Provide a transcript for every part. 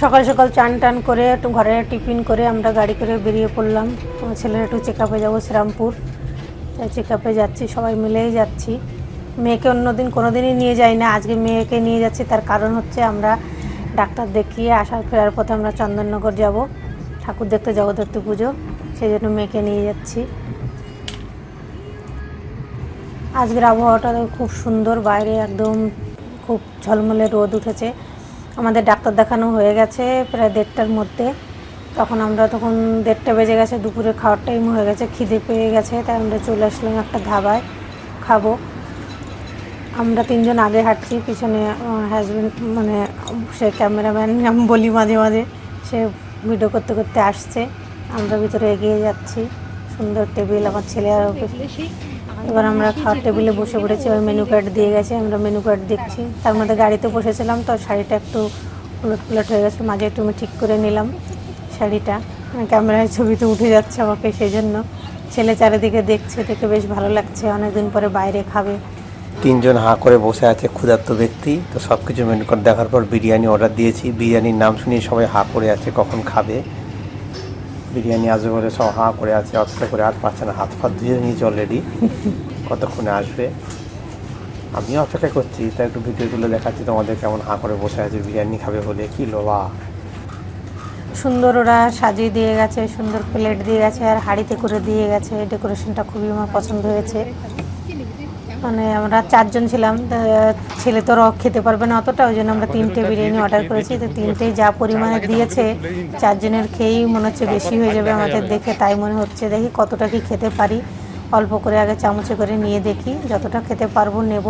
সকাল সকাল চান টান করে একটু ঘরে টিফিন করে আমরা গাড়ি করে বেরিয়ে পড়লাম। আমার ছেলের একটু চেক আপে যাব শ্রীরামপুর। তাই চেক আপে যাচ্ছি, সবাই মিলেই যাচ্ছি। মেয়েকে অন্যদিন কোনো দিনই নিয়ে যাই না। আজকে মেয়েকে নিয়ে যাচ্ছি, তার কারণ হচ্ছে আমরা ডাক্তার দেখিয়ে আসার ফেরার পথে আমরা চন্দননগর যাব। ঠাকুর দেখতে জগদ্ধাত্রী পুজো, সেই জন্য মেয়েকে নিয়ে যাচ্ছি। আজকের আবহাওয়াটা খুব সুন্দর, বাইরে একদম খুব ঝলমলে রোদ উঠেছে। আমাদের ডাক্তার দেখানো হয়ে গেছে প্রায় দেড়টার মধ্যে। তখন আমরা তখন দেড়টা বেজে গেছে, দুপুরে খাওয়ার টাইম হয়ে গেছে, খিদে পেয়ে গেছে, তাই আমরা চলে আসলাম একটা ধাবায় খাব। আমরা তিনজন আগে হাঁটছি, পিছনে হাজব্যান্ড মানে সে ক্যামেরাম্যান বলি মাঝে মাঝে, সে ভিডিও করতে করতে আসছে। আমরা ভিতরে এগিয়ে যাচ্ছি, সুন্দর টেবিল আমার ছেলে আর এবার আমরা খাওয়ার টেবিলে বসে পড়েছি, ওই মেনু কার্ড দিয়ে গেছে, আমরা মেনু কার্ড দেখছি। তার মধ্যে গাড়িতে বসেছিলাম, তো শাড়িটা একটু উলট পুলট হয়ে গেছে, মাঝে একটু ঠিক করে নিলাম শাড়িটা। মানে ক্যামেরায় ছবিতে উঠে যাচ্ছে আমাকে সেই জন্য ছেলে চারিদিকে দেখছে, দেখে বেশ ভালো লাগছে, অনেকদিন পরে বাইরে খাবে। তিনজন হাঁ করে বসে আছে ক্ষুধার্ত ব্যক্তি, তো সব কিছু মেনু কার্ড দেখার পর বিরিয়ানি অর্ডার দিয়েছি। বিরিয়ানির নাম শুনিয়ে সবাই হাঁ করে আছে, কখন খাবে। বিরিয়ানি আসবে করে সব হা করে আছে অপেক্ষা করে আর পাচ্ছে না, হাত ফাত ধুয়ে নিয়েছে অলরেডি কতক্ষণে আসবে? আমিও অপেক্ষা করছি, তা একটু ভিডিও তুলে দেখাচ্ছি তোমাদের কেমন হা করে বসে আছে, বিরিয়ানি খাবে বলে, কি লোবা সুন্দর ওরা সাজিয়ে দিয়ে গেছে, সুন্দর প্লেট দিয়ে গেছে, আর হাড়িতে করে দিয়ে গেছে ডেকোরেশনটা খুবই আমার পছন্দ হয়েছে। মানে আমরা চারজন ছিলাম ছেলে তো রক খেতে পারবে না অতটা ওই জন্য আমরা তিনটে বিরিয়ানি অর্ডার করেছি তো তিনটেই যা পরিমাণে দিয়েছে চারজনের খেয়েই মনে হচ্ছে বেশি হয়ে যাবে আমাদের দেখে তাই মনে হচ্ছে দেখি কতটা কি খেতে পারি। অল্প করে আগে চামচে করে নিয়ে দেখি যতটা খেতে পারব নেব।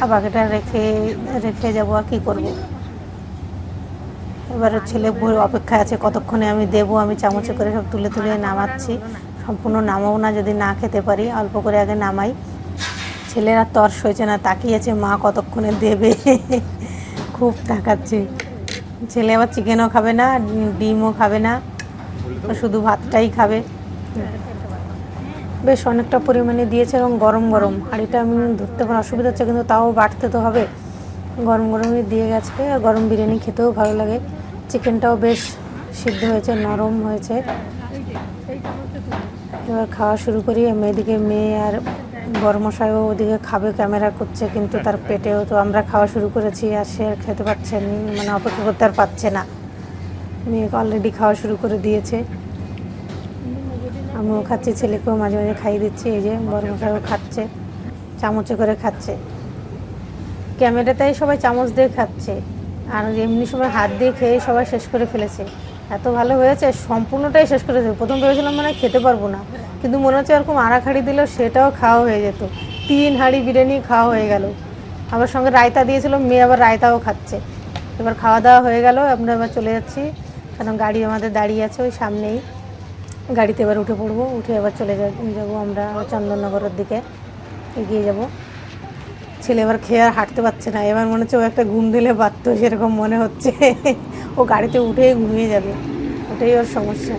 আর বাকিটা রেখে রেখে যাব আর কী করব। এবার ছেলে অপেক্ষা আছে কতক্ষণে আমি দেবো আমি চামচে করে সব তুলে তুলে নামাচ্ছি। সম্পূর্ণ নামাও না যদি না খেতে পারি অল্প করে আগে নামাই। ছেলেরা তর্স হয়েছে না, তাকিয়েছে, মা কতক্ষণে দেবে? খুব তাকাচ্ছে। ছেলে আবার চিকেনও খাবে না, ডিমও খাবে না, শুধু ভাতটাই খাবে। বেশ, অনেকটা পরিমাণে দিয়েছে এবং গরম গরম। হাঁড়িটা আমি ধরতে কোনো অসুবিধা হচ্ছে, কিন্তু তাও বাড়তে তো হবে। গরম গরমই দিয়ে গেছে, আর গরম বিরিয়ানি খেতেও ভালো লাগে। চিকেনটাও বেশ সিদ্ধ হয়েছে, নরম হয়েছে। এবার খাওয়া শুরু করি, আমি এদিকে মেয়ে আর বড়মশাইও ওদিকে খাবে, ক্যামেরা করছে, কিন্তু তার পেটেও তো আমরা খাওয়া শুরু করেছি আর সে আর খেতে পারছেন মানে অপেক্ষা করতে আর পাচ্ছে না। মেয়েকে অলরেডি খাওয়া শুরু করে দিয়েছে। আমিও খাচ্ছি, ছেলেকেও মাঝে মাঝে খাইয়ে দিচ্ছি, এই যে বড়মশাইও খাচ্ছে, চামচে করে খাচ্ছে। ক্যামেরাতেই সবাই চামচ দিয়ে খাচ্ছে, আর এমনি সময় হাত দিয়ে খেয়ে সবাই শেষ করে ফেলেছে। এত ভালো হয়েছে, সম্পূর্ণটাই শেষ করেছে প্রথম ভেবেছিলাম মানে খেতে পারব না। কিন্তু মনে হচ্ছে এরকম আড়াক হাঁড়ি দিলেও সেটাও খাওয়া হয়ে যেত। তিন হাঁড়ি বিরিয়ানি খাওয়া হয়ে গেল। আবার সঙ্গে রায়তা দিয়েছিল, মেয়ে আবার রায়তাও খাচ্ছে। এবার খাওয়া দাওয়া হয়ে গেল, আমরা এবার চলে যাচ্ছি। কারণ গাড়ি আমাদের দাঁড়িয়ে আছে ওই সামনেই। গাড়িতে এবার উঠে পড়ব, উঠে এবার চলে যাব আমরা চন্দননগরের দিকে। এগিয়ে যাব। ছেলে এবার খেয়ে আর হাঁটতে পারছে না। এবার মনে হচ্ছে ও একটা ঘুম দিলে পারতো সেরকম মনে হচ্ছে। ও গাড়িতে উঠেই ঘুমিয়ে যাবে। ওটাই ওর সমস্যা।